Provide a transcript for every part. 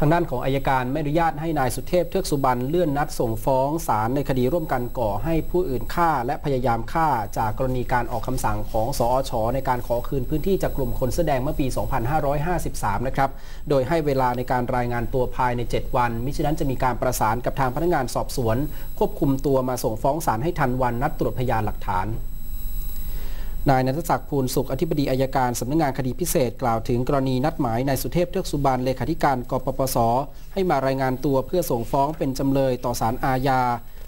ทางด้านของอายการไม่อนุญาตให้นายสุเทพเทือกสุบรรณเลื่อนนัดส่งฟ้องศาลในคดีร่วมกันก่อให้ผู้อื่นฆ่า และพยายามฆ่าจากกรณีการออกคำสั่งของสอชในการขอคืนพื้นที่จากกลุ่มคนแสดงเมื่อปี 2553 นะครับ โดยให้เวลาในการรายงานตัวภายใน 7 วัน มิฉะนั้นจะมีการประสานกับทางพนักงานสอบสวน ควบคุมตัวมาส่งฟ้องศาลให้ทันวันนัดตรวจพยานหลักฐาน นายนันทศักดิ์ภูลสุขอธิบดีอายการสำนักงงานคดีพิเศษกล่าวถึงกรณีนัดหมายนายสุเทพเทือกสุบานเลขาธิการกปปส ให้มารายงานตัวเพื่อส่งฟ้องเป็นจำเลยต่อศาลอาญา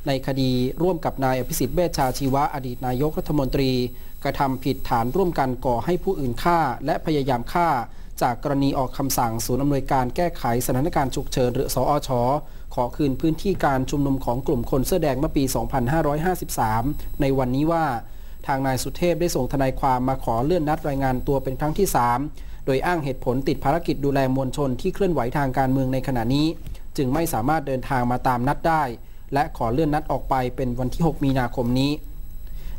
ในคดีร่วมกับนายอภิสิทธิ์เบชชาชีวะอดีตนายกรัฐมนตรี กระทำผิดฐานร่วมกันก่อให้ผู้อื่นฆ่า และพยายามฆ่า จากกรณีออกคำสั่งศูนย์อำนวยการแก้ไขสถานการณ์ฉุกเฉินหรือสอชขอคืนพื้นที่การชุมนุมของกลุ่มคนเสื้อแดงเมื่อปี 2553 ในวันนี้ว่า ทางนายสุเทพได้ส่งทนายความมาขอเลื่อนนัดรายงานตัวเป็นครั้งที่ 3 โดยอ้างเหตุผลติดภารกิจดูแลมวลชนที่เคลื่อนไหวทางการเมืองในขณะนี้ จึงไม่สามารถเดินทางมาตามนัดได้ และขอเลื่อนนัดออกไปเป็นวันที่ 6 มีนาคมนี้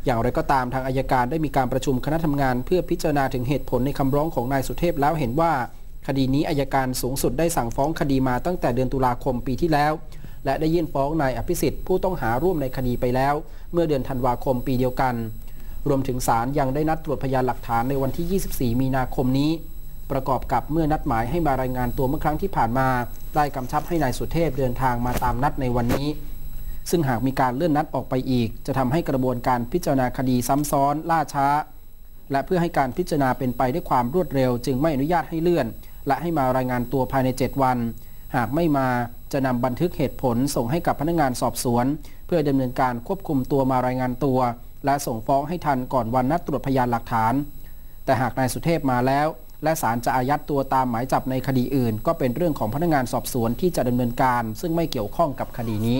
อย่างไรก็ตามทางอายการได้มีการประชุมคณะทำงาน เพื่อพิจารณาถึงเหตุผลในคำร้องของนายสุเทพแล้วเห็นว่า คดีนี้อายการสูงสุดได้สั่งฟ้องคดีมาตั้งแต่เดือนตุลาคมปีที่แล้วและได้ยื่นฟ้องนายอภิสิทธิ์ผู้ต้องหาร่วมในคดีไปแล้ว เมื่อเดือนธันวาคมปีเดียวกัน รวมถึงศาลยังได้นัดตรวจพยานหลักฐานในวันที่ 24 มีนาคมนี้ ประกอบกับเมื่อนัดหมายให้มารายงานตัวเมื่อครั้งที่ผ่านมา ได้กำชับให้นายสุเทพเดินทางมาตามนัดในวันนี้ ซึ่งหากมีการเลื่อนนัดออกไปอีก จะทำให้กระบวนการพิจารณาคดีซ้ำซ้อน ล่าช้า และเพื่อให้การพิจารณาเป็นไปด้วยความรวดเร็ว จึงไม่อนุญาตให้เลื่อน และให้มารายงานตัวภายใน 7 วัน หากไม่มาจะนำบันทึกเหตุผลส่งให้กับพนักงานสอบสวน เพื่อดำเนินการควบคุมตัวมารายงานตัว และส่งฟ้องให้ทันก่อนวันนัดตรวจพยานหลักฐาน แต่หากนายสุเทพมาแล้ว และศาลจะอายัดตัวตามหมายจับในคดีอื่น ก็เป็นเรื่องของพนักงานสอบสวนที่จะดำเนินการ ซึ่งไม่เกี่ยวข้องกับคดีนี้